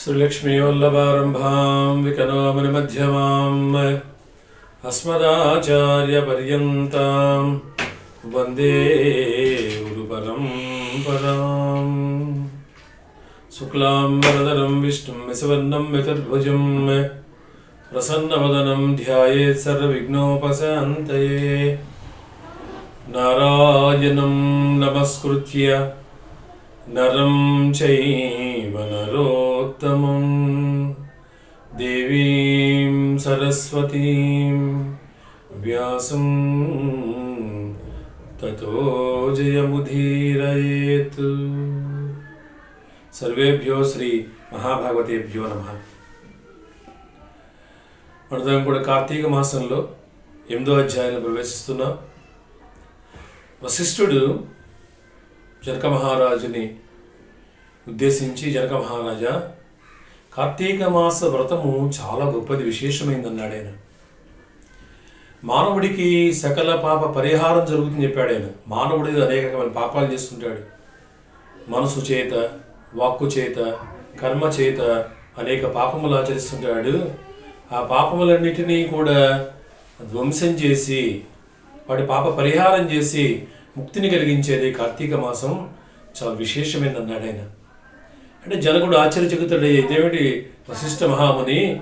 श्रीलक्ष्मीवल्लभारम्भां विकनोमनिमध्यमाम् अस्मदाचार्यपर्यन्तां वंदे गुरुपरम्पराम् शुक्लां वरदरं विष्णुं विसवर्णं वितर्भुजं प्रसन्नवदनं ध्यायेत् सर्वविघ्नोपशान्तये। नारायणं नमस्कृत्य నరం చైవ నరోత్తమం. దేవీం సరస్వతీం. వ్యాసం తతో జయముధీరయేత్ సర్వేభ్యో శ్రీ మహాభాగవతేభ్యో నమ. మనదం కూడా కార్తీక మాసంలో ఎనిమిదో అధ్యాయంలో ప్రవేశిస్తున్నాం. వశిష్ఠుడు జనక మహారాజుని ఉద్దేశించి జనక మహారాజా కార్తీక మాస వ్రతము చాలా గొప్పది విశేషమైందన్నాడు ఆయన. మానవుడికి సకల పాప పరిహారం జరుగుతుంది చెప్పాడు ఆయన. మానవుడి అనేక రకమైన పాపాలు చేస్తుంటాడు. మనసు చేత వాక్కు చేత కర్మ చేత అనేక పాపములు ఆచరిస్తుంటాడు. ఆ పాపములన్నిటినీ కూడా ధ్వంసం చేసి వాటి పాప పరిహారం చేసి ముక్తిని కలిగించేది కార్తీక మాసం చాలా విశేషమైనది అన్నాడు ఆయన. అంటే జనకుడు ఆశ్చర్యచకుతుడు ఇదేమిటి వశిష్ఠ మహాముని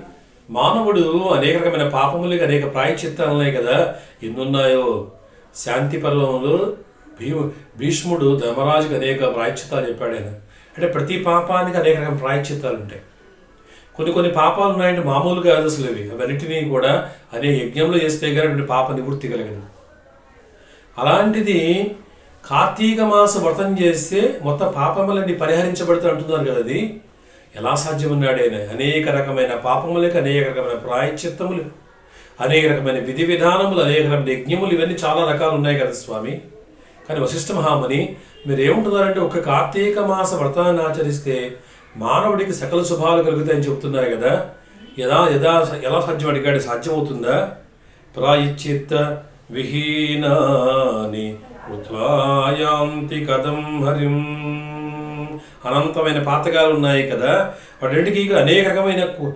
మానవుడు అనేక రకమైన పాపములకి అనేక ప్రాయచిత్తాలున్నాయి కదా ఎన్నున్నాయో? శాంతి పర్వంలో భీము భీష్ముడు ధర్మరాజుకి అనేక ప్రాయచిత్తాలు చెప్పాడు ఆయన. అంటే ప్రతి పాపానికి అనేక రకమైన ప్రాయచిత్తాలు ఉంటాయి కొన్ని కొన్ని పాపాలు ఉన్నాయంటే మామూలుగా అదసలు అసలు అవి. అవన్నిటినీ కూడా అనే యజ్ఞంలో చేస్తే కానీ పాప నివృత్తి కలగదు. అలాంటిది కార్తీక మాస వ్రతం చేస్తే మొత్తం పాపములన్నీ పరిహరించబడుతుంది అంటున్నారు కదా అది. ఎలా సాధ్యమన్నాడు ఆయన? అనేక రకమైన పాపములకు అనేక రకమైన ప్రాయశ్చిత్తములు అనేక రకమైన విధి విధానములు అనేక రకమైన యజ్ఞములు ఇవన్నీ చాలా రకాలు ఉన్నాయి కదా స్వామి. కానీ వశిష్ఠ మహాముని మీరు ఏముంటున్నారంటే ఒక కార్తీక మాస వ్రతాన్ని ఆచరిస్తే మానవుడికి సకల శుభాలు కలుగుతాయని చెప్తున్నారు కదా. ఎలా యదా ఎలా సాధ్యం అడిగాడు? సాధ్యమవుతుందా? ప్రాయచిత్త విహీనాని ఉద్వాయాంతి కథం హరిం. అనంతమైన పాతకాలు ఉన్నాయి కదా? వాటింటికి అనేక రకమైన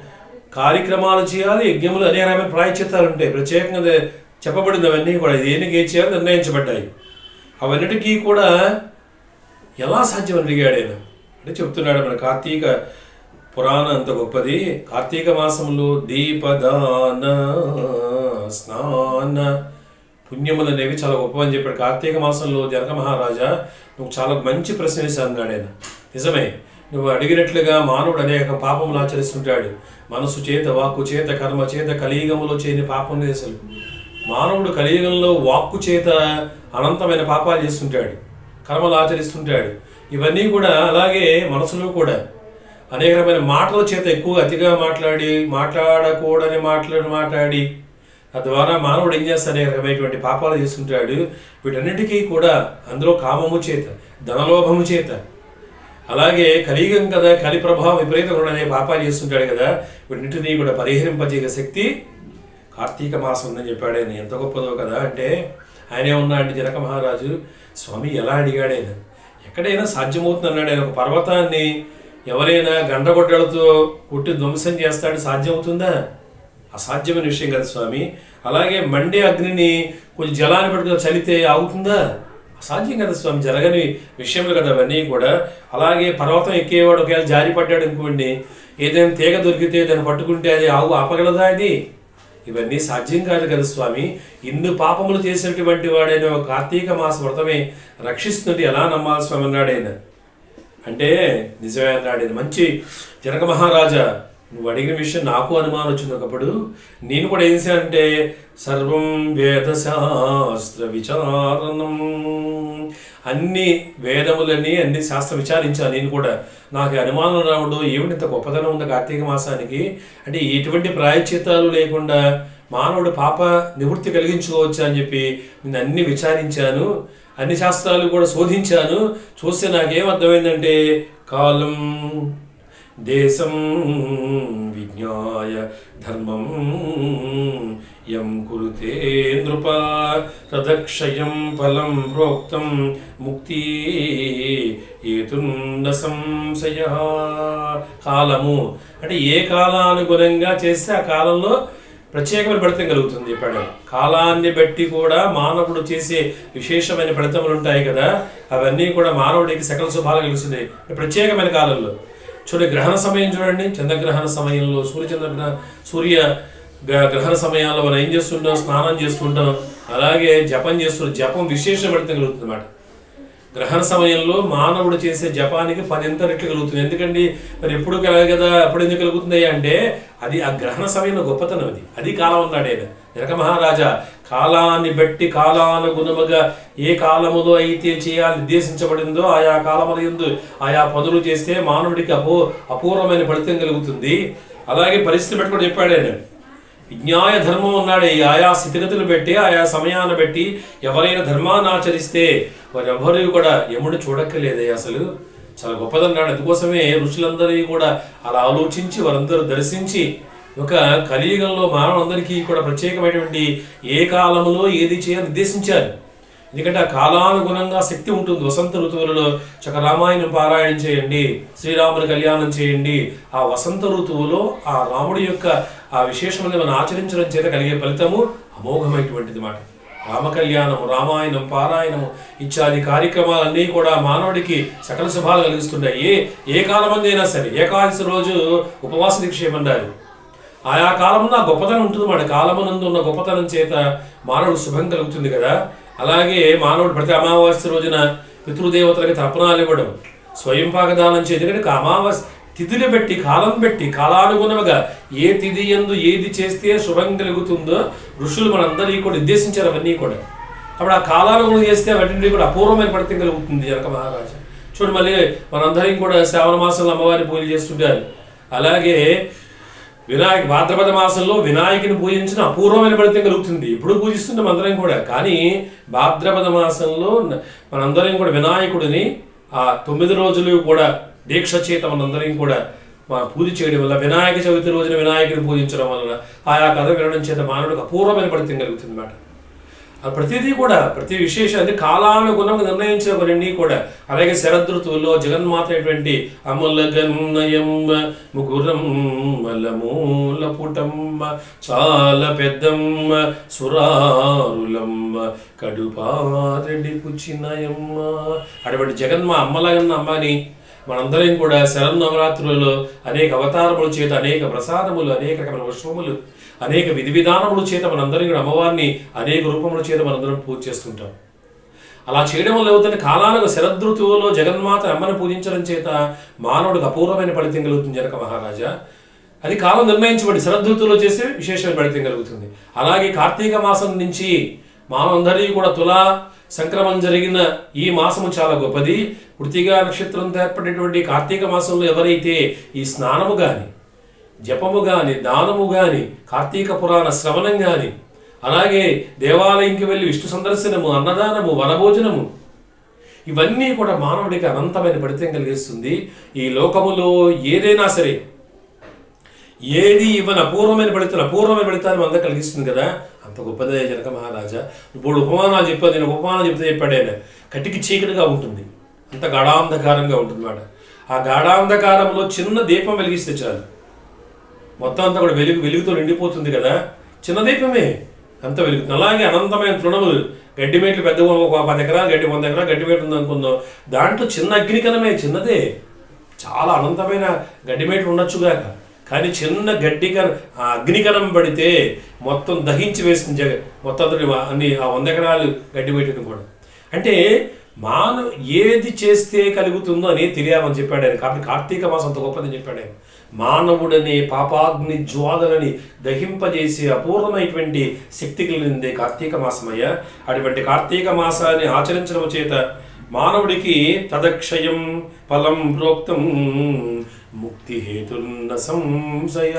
కార్యక్రమాలు చేయాలి యజ్ఞములు అనేక రకమైన ప్రాయశ్చిత్తాలు ఉంటాయి. ప్రత్యేకంగా చెప్పబడింది అవన్నీ కూడా. దేనికి ఏం చేయాలి నిర్ణయించబడ్డాయి. అవన్నిటికీ కూడా ఎలా సాధ్యం అని అడిగాడు ఆయన? అంటే చెప్తున్నాడు మన కార్తీక పురాణం అంత గొప్పది. కార్తీక మాసంలో దీపదాన స్నాన పుణ్యములు అనేవి చాలా గొప్పవని చెప్పాడు. కార్తీక మాసంలో జనక మహారాజా నువ్వు చాలా మంచి ప్రశ్న వేశావు అన్నాడు ఆయన నిజమే. నువ్వు అడిగినట్లుగా మానవుడు అనేక పాపములు ఆచరిస్తుంటాడు. మనసు చేత వాక్కు చేత కర్మ చేత కలియుగములో చేయని పాపం లేదు అసలు. మానవుడు కలియుగంలో వాక్కు చేత అనంతమైన పాపాలు చేస్తుంటాడు. కర్మలు ఆచరిస్తుంటాడు. ఇవన్నీ కూడా అలాగే మనసులో కూడా అనేక రకమైన మాటల చేత ఎక్కువ అతిగా మాట్లాడి మాట్లాడకూడని మాటలను మాట్లాడి తద్వారా మానవుడు ఏం చేస్తాడు రకమైనటువంటి పాపాలు చేస్తుంటాడు. వీటన్నిటికీ కూడా అందులో కామము చేత ధనలోభము చేత. అలాగే కలియుగం కదా కలి ప్రభావం విపరీతంగా అనే పాపాలు చేస్తుంటాడు కదా. వీటిని కూడా పరిహరింపజేయ శక్తి కార్తీక మాసం ఉందని చెప్పాడు ఆయన. ఎంత గొప్పదో కదా. అంటే ఆయనే ఏమన్నా అంటే జనక మహారాజు. స్వామి ఎలా అడిగాడు ఆయన? ఎక్కడైనా సాధ్యమవుతుంది అన్నాడు ఆయన. ఒక పర్వతాన్ని ఎవరైనా గండగొడ్డలతో కొట్టి ధ్వంసం చేస్తాడు. సాధ్యమవుతుందా? అసాధ్యమైన విషయం కదా స్వామి? అలాగే మండే అగ్నిని కొంచెం జలాన్ని పట్టుకుని చలితే ఆగుతుందా? అసాధ్యం కదా స్వామి జరగని విషయంలో కదా అవన్నీ కూడా. అలాగే పర్వతం ఎక్కేవాడు ఒకవేళ జారి పడ్డాడు అనుకోండి ఏదైనా తీగ దొరికితే దాన్ని పట్టుకుంటే అది ఆవు ఆపగలదా అది ఇవన్నీ సాధ్యం కాదు కదా స్వామి. ఇన్ని పాపములు చేసినటువంటి వాడైన ఒక కార్తీక మాస వ్రతమే రక్షిస్తుంటే ఎలా నమ్మాలి స్వామి అన్నాడు ఆయన. అంటే నిజమే అన్నాడు మంచి జనక మహారాజా నువ్వు అడిగిన విషయం నాకు అనుమానం వచ్చింది ఒకప్పుడు. నేను కూడా ఏం చేశానంటే సర్వం వేద శాస్త్ర విచారణం. అన్ని వేదములని అన్ని శాస్త్ర విచారించాను నేను కూడా. నాకు అనుమానం రావడం ఏమిటి ఇంత గొప్పతనం ఉంది కార్తీక మాసానికి? అంటే ఎటువంటి ప్రాయశ్చిత్తాలు లేకుండా మానవుడు పాప నివృత్తి కలిగించుకోవచ్చు అని చెప్పి నేను అన్ని విచారించాను. అన్ని శాస్త్రాలు కూడా శోధించాను. చూస్తే నాకేం అర్థమైందంటే కాలం దేశం విజ్ఞాయ ధర్మం. యం కురుతే నృప తదక్షయం ఫలం ప్రోక్తం ముక్తి ఏతున్న సంశయ. కాలము అంటే ఏ కాలానుగుణంగా చేస్తే ఆ కాలంలో ప్రత్యేకమైన ఫలితం కలుగుతుంది చెప్పాడు కాలాన్ని బట్టి కూడా మానవుడు చేసే విశేషమైన ఫలితములు ఉంటాయి కదా అవన్నీ కూడా మానవుడికి సకల శుభాలు కలుగుతున్నాయి. ప్రత్యేకమైన కాలంలో. చూడండి గ్రహణ సమయం చూడండి. చంద్రగ్రహణ సమయంలో సూర్యచంద్ర గ్రహ సూర్య గ్రహణ సమయాల్లో మనం ఏం చేస్తుంటాం? స్నానం చేస్తుంటాం. అలాగే జపం చేస్తున్నాం జపం విశేష కలుగుతుంది అన్నమాట. గ్రహణ సమయంలో మానవుడు చేసే జపానికి పదింత రెట్లు కలుగుతుంది? ఎందుకండి? మరి ఎప్పుడు కలగదు కదా? అప్పుడు ఎందుకు కలుగుతుంది అంటే అది ఆ గ్రహణ సమయంలో గొప్పతనం అది. అది కాలం అన్నాడు ఆయన. జనక మహారాజా కాలాన్ని బట్టి కాలానుగుణముగా ఏ కాలములో అయితే చేయాలి నిర్దేశించబడిందో ఆయా కాలముల యందు ఆయా పనులు చేస్తే మానవుడికి అపూ అపూర్వమైన ఫలితం కలుగుతుంది. అలాగే పరిస్థితి బట్టి కూడా చెప్పాడు ఆయన. విజ్ఞాయ ధర్మం ఉన్నాడు ఆయా స్థితిగతులు పెట్టి ఆయా సమయాన్ని బట్టి ఎవరైనా ధర్మాన్ని ఆచరిస్తే వారెవ్వరూ కూడా యముడు చూడక్కలేదే అసలు. చాలా గొప్పదన్నాడు. అందుకోసమే ఋషులందరూ కూడా అలా ఆలోచించి వారందరూ దర్శించి ఒక కలియుగంలో మానవులందరికీ కూడా ప్రత్యేకమైనటువంటి ఏ కాలంలో ఏది చేయాలని నిర్దేశించారు? ఎందుకంటే ఆ కాలానుగుణంగా శక్తి ఉంటుంది. వసంత ఋతువులలో చక్క రామాయణం పారాయణం చేయండి శ్రీరాముని కళ్యాణం చేయండి. ఆ వసంత ఋతువులో ఆ రాముడి యొక్క ఆ విశేషమైన మనం ఆచరించడం చేత కలిగే ఫలితము అమోఘమైనటువంటిది మాట. రామ కళ్యాణము రామాయణం పారాయణము ఇత్యాది కార్యక్రమాలన్నీ కూడా మానవుడికి సకల శుభాలు కలిగిస్తుంటాయి ఏ ఏ కాలమందైనా సరే ఏకాదశి రోజు ఉపవాస దీక్ష ఆయా కాలంలో ఆ గొప్పతనం ఉంటుంది మన కాలమునందు ఉన్న గొప్పతనం చేత మానవుడు శుభం కలుగుతుంది కదా. అలాగే మానవుడు ప్రతి అమావాస్య రోజున పితృదేవతలకి తర్పణాలు ఇవ్వడం స్వయం పాకదానం చేయడం ఎందుకంటే అమావాస్య తిథిని బట్టి కాలం పెట్టి కాలానుగుణముగా ఏ తిథి ఎందు ఏది చేస్తే శుభం కలుగుతుందో ఋషులు మనందరికీ కూడా నిర్దేశించారు అవన్నీ కూడా. అప్పుడు ఆ కాలానుగుణం చేస్తే అవన్నీ కూడా అపూర్వమైన ఫలితం కలుగుతుంది జనక మహారాజా. చూడు మళ్ళీ మనందరం కూడా శ్రావణ మాసంలో అమ్మవారిని పూజలు చేస్తుంటారు. అలాగే వినాయక భాద్రపద మాసంలో వినాయకుని పూజించిన అపూర్వమైన ఫలితం కలుగుతుంది. ఇప్పుడు పూజిస్తున్నాం అందరం కూడా. కానీ భాద్రపద మాసంలో మనందరం కూడా వినాయకుడిని ఆ తొమ్మిది రోజులు కూడా దీక్ష చేత మనందరం కూడా మా పూజ చేయడం వల్ల వినాయక చవితి రోజున వినాయకుని పూజించడం వలన ఆయా కథ వినడం చేత మానవుడికి అపూర్వమైన ఫలితం కలుగుతుంది అన్నమాట ప్రతిదీ కూడా ప్రతి విశేషం అంటే కాలానుగుణంగా నిర్ణయించిన కూడా. అలాగే శరదృతువులో జగన్మాత అయినటువంటి అమల గన్నయమ్మ ముగురం మలమూల పుటమ్మ చాలా పెద్దమ్మ సురారులమ్మ కడుపారెడ్డి పుచ్చినయమ్మ అటువంటి జగన్మా అమ్మలగన్న అమ్మని మనందరం కూడా శరన్నవరాత్రులలో అనేక అవతారములు చేత అనేక ప్రసాదములు అనేక రకమైన పుష్పములు అనేక విధి విధానముల చేత మనందరం కూడా అమ్మవారిని అనేక రూపముల చేత మనందరం పూజ చేస్తుంటాం. అలా చేయడం వల్ల అవుతున్న కాలాలకు శరదృతువులో జగన్మాత అమ్మని పూజించడం చేత మానవుడికి అపూర్వమైన ఫలితం కలుగుతుంది జనక మహారాజా. అది కాలం నిర్ణయించబడి శరదృతువులో చేసే విశేషమైన ఫలితం కలుగుతుంది. అలాగే కార్తీక మాసం నుంచి మానవందరికీ కూడా తులా సంక్రమం జరిగిన ఈ మాసము చాలా గొప్పది. వృత్తిగా నక్షత్రంతో ఏర్పడినటువంటి కార్తీక మాసంలో ఎవరైతే ఈ స్నానము కానీ జపము గాని దానము గాని కార్తీక పురాణ శ్రవణం గాని అలాగే దేవాలయంకి వెళ్ళి విష్ణు సందర్శనము అన్నదానము వనభోజనము ఇవన్నీ కూడా మానవుడికి అనంతమైన ఫలితం కలిగిస్తుంది. ఈ లోకములో ఏదైనా సరే ఏది ఇవ్వని అపూర్వమైన ఫలితం అపూర్వమైన ఫలితాన్ని మన కలిగిస్తుంది కదా. అంత గొప్పదే జనక మహారాజా. ఇప్పుడు ఉపమానాలు చెప్పాను నేను ఉపమానాలు చెప్తే చెప్పాడు ఆయన. కటికి చీకటిగా ఉంటుంది. అంత గాఢాంధకారంగా ఉంటుంది అన్నమాట ఆ గాఢాంధకారంలో చిన్న దీపం వెలిగిస్తే చాలు. మొత్తం అంతా కూడా వెలుగు వెలుగుతో నిండిపోతుంది కదా. చిన్న దీపమే అంత వెలుగుతుంది అలాగే అనంతమైన తృణములు. గడ్డి మేట్లు పెద్ద ఒక పది ఎకరాలు గడ్డి వంద ఎకరాలు గడ్డి మేట్లు ఉంది అనుకుందాం. దాంట్లో చిన్న అగ్నికణమే చిన్నదే. చాలా అనంతమైన గడ్డి మేట్లు ఉండొచ్చుగాక కానీ చిన్న గడ్డి కణ ఆ అగ్నికణం పడితే మొత్తం దహించి వేసింది జగ మొత్తం అందరి అన్ని ఆ వంద ఎకరాలు గడ్డి మేటను కూడా. అంటే మానవ ఏది చేస్తే కలుగుతుందో అని తెలియామని చెప్పాడు ఆయన. కాబట్టి కార్తీక మాసం అంత గొప్పదని చెప్పాడు ఆయన. మానవుడనే పాపాగ్ని జ్వాలలని దహింపజేసే అపూర్ణమైనటువంటి శక్తి కలిగిందే కార్తీక మాసమయ్య. అటువంటి కార్తీక మాసాన్ని ఆచరించడం చేత మానవుడికి తదక్షయం ఫలం ప్రోక్తం ముక్తి హేతున్న సంశయ.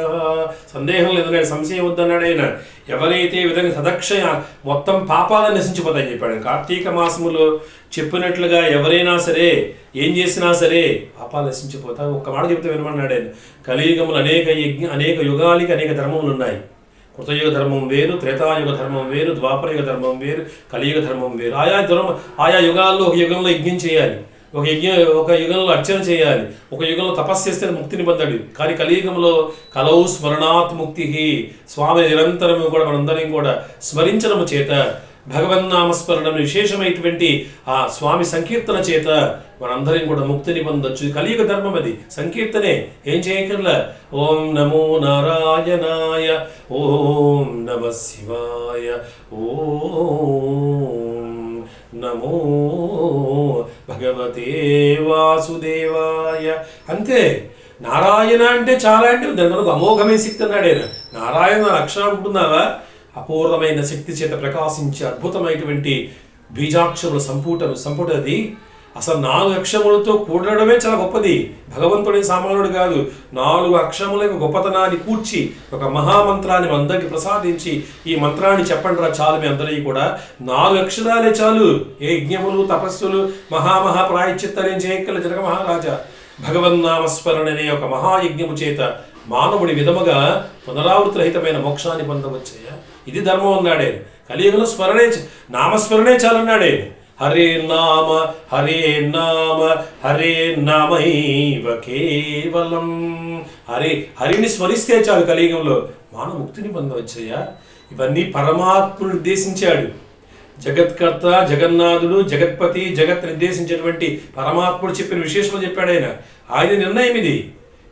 సందేహం లేదు నేను సంశయం వద్దన్నాడు ఆయన. ఎవరైతే విధంగా తదక్షయ మొత్తం పాపాలను నశించిపోతాయని చెప్పాడు. కార్తీక మాసములో చెప్పినట్లుగా ఎవరైనా సరే ఏం చేసినా సరే పాపాలు నశించిపోతాయి. ఒక్క మాట చెప్తే వినమన్నాడు ఆయన. కలియుగములు అనేక యజ్ఞ అనేక యుగాలకి అనేక ధర్మములు ఉన్నాయి. కృతయుగ ధర్మం వేరు త్రేతాయుగ ధర్మం వేరు ద్వాపరయుగ ధర్మం వేరు కలియుగ ధర్మం వేరు. ఆయా ధర్మ ఆయా యుగాల్లో ఒక యుగంలో యజ్ఞం చేయాలి. ఒక యజ్ఞ ఒక యుగంలో అర్చన చేయాలి. ఒక యుగంలో తపస్సు చేస్తే ముక్తిని పొందాడు కానీ కలియుగంలో కలౌ స్మరణాత్ ముక్తి స్వామి నిరంతరం కూడా మనందరం కూడా స్మరించడము చేత భగవన్నామస్మరణం విశేషమైనటువంటి ఆ స్వామి సంకీర్తన చేత మనందరం కూడా ముక్తిని పొందొచ్చు కలియుగ ధర్మం అది. సంకీర్తనే. ఏం చేయకర్లా ఓం నమో నారాయణాయ. ఓం నమ శివాయ. ఓం నమో భగవతే వాసుదేవాయ. అంతే. నారాయణ అంటే చాలా అంటే దాని మనకు అమోఘమైన శక్తి అన్నాడు ఆయన. నారాయణ రక్షణ ఉంటున్నావా? అపూర్వమైన శక్తి చేత ప్రకాశించే అద్భుతమైనటువంటి బీజాక్షముల సంపూటను సంపుటది. అసలు నాలుగు అక్షరములతో కూడడమే చాలా గొప్పది. భగవంతుడి సామాన్యుడు కాదు. నాలుగు అక్షరముల యొక్క గొప్పతనాన్ని కూర్చి ఒక మహామంత్రాన్ని అందరికీ అందరికి ప్రసాదించి ఈ మంత్రాన్ని చెప్పండి రా చాలు మీ అందరికీ కూడా. నాలుగు అక్షరాలే చాలు. ఏ యజ్ఞములు తపస్సులు మహామహా ప్రాయశ్చిత్తాలు ఏం జనక మహారాజా. భగవన్నామస్మరణ అనే ఒక మహాయజ్ఞము చేత మానవుడి విధముగా పునరావృత రహితమైన మోక్షాన్ని పొందవచ్చయ్యా ఇది ధర్మం అన్నాడే. కలియుగంలో స్మరణే చ- నామస్మరణే చాలన్నాడే. హరే నామ హరే నామ హరే నామైవ కేవలం. హరే హరిని స్మరిస్తే చాలు కలియుగంలో. మానవ ముక్తిని పొందవచ్చయ్యా ఇవన్నీ పరమాత్ముడు నిర్దేశించాడు. జగత్కర్త జగన్నాథుడు జగత్పతి జగత్ నిర్దేశించినటువంటి పరమాత్ముడు చెప్పిన విశేషాలు చెప్పాడు ఆయన. ఆయన నిర్ణయం ఇది.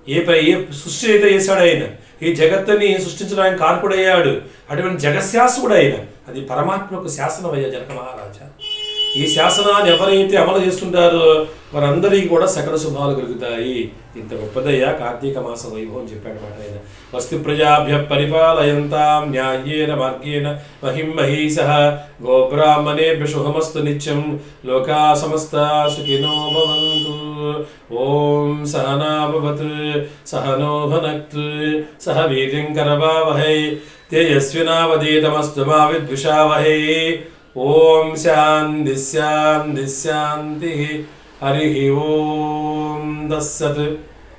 ఏ ఏ సృష్టి అయితే చేశాడు ఆయన ఈ జగత్తుని సృష్టించడానికి కార్పుడయ్యాడు అటువంటి జగశాసకుడు ఆయన అది పరమాత్మకు శాసనం అయ్యా జనక మహారాజా. ఈ శాసనాన్ని ఎవరైతే అమలు చేస్తుంటారో వారందరికీ కూడా సకల శుభాలు కలుగుతాయి. ఇంత గొప్పదయ్యా కార్తీక మాస వైభవం చెప్పాడు మాట ఆయన. వస్తు ప్రజాభ్య పరిపాలయంతాం న్యాయేన మార్గేణ మహిం మహీస గోబ్రాహ్మణేభ్య శుభమస్తు నిత్యం. లోకా సమస్త సుఖినో భవంతు. ఓం సహనా భవతు సహనో భనక్తు సహ వీర్యం కరవావహై తేజస్వినావదీతమస్తు మా విద్విషావహై. ఓం శాంతి శాంతి శాంతి హరి ఓం దస్సత్